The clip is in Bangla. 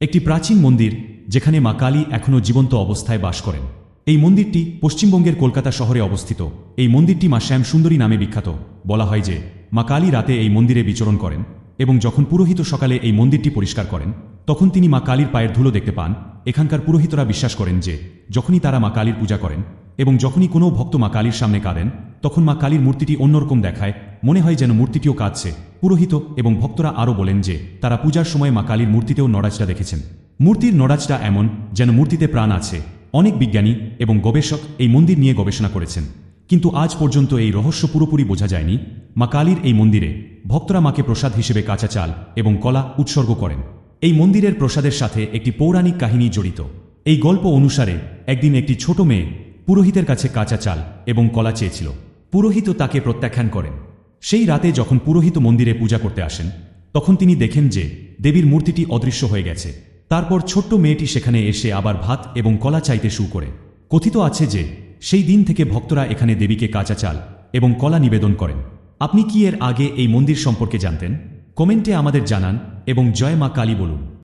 একটি প্রাচীন মন্দির যেখানে মা কালী এখনও জীবন্ত অবস্থায় বাস করেন। এই মন্দিরটি পশ্চিমবঙ্গের কলকাতা শহরে অবস্থিত। এই মন্দিরটি মা শ্যাম সুন্দরী নামে বিখ্যাত। বলা হয় যে, মা কালী রাতে এই মন্দিরে বিচরণ করেন এবং যখন পুরোহিত সকালে এই মন্দিরটি পরিষ্কার করেন, তখন তিনি মা কালীর পায়ের ধুলো দেখতে পান। এখানকার পুরোহিতরা বিশ্বাস করেন যে, যখনই তারা মা কালীর পূজা করেন এবং যখনই কোনো ভক্ত মা কালীর সামনে কাঁদেন, তখন মা কালীর মূর্তিটি অন্যরকম দেখায়। মনে হয় যেন মূর্তিটিও কাঁদছে। পুরোহিত এবং ভক্তরা আরও বলেন যে, তারা পূজার সময় মা কালীর মূর্তিতেও নড়াজটা দেখেছেন। মূর্তির নড়াজটা এমন যেন মূর্তিতে প্রাণ আছে। অনেক বিজ্ঞানী এবং গবেষক এই মন্দির নিয়ে গবেষণা করেছেন। কিন্তু আজ পর্যন্ত এই রহস্য পুরোপুরি বোঝা যায়নি। মা কালীর এই মন্দিরে ভক্তরা মাকে প্রসাদ হিসেবে কাঁচা চাল এবং কলা উৎসর্গ করেন। এই মন্দিরের প্রসাদের সাথে একটি পৌরাণিক কাহিনী জড়িত। এই গল্প অনুসারে একদিন একটি ছোট মেয়ে পুরোহিতের কাছে কাঁচা চাল এবং কলা চেয়েছিল। পুরোহিত তাকে প্রত্যাখ্যান করেন। সেই রাতে যখন পুরোহিত মন্দিরে পূজা করতে আসেন, তখন তিনি দেখেন যে দেবীর মূর্তিটি অদৃশ্য হয়ে গেছে। তারপর ছোট্ট মেয়েটি সেখানে এসে আবার ভাত এবং কলা চাইতে শুরু করে। কথিত আছে যে সেই দিন থেকে ভক্তরা এখানে দেবীকে কাঁচা চাল এবং কলা নিবেদন করেন। আপনি কি এর আগে এই মন্দির সম্পর্কে জানতেন? কমেন্টে আমাদের জানান এবং জয় মা কালী বলুন।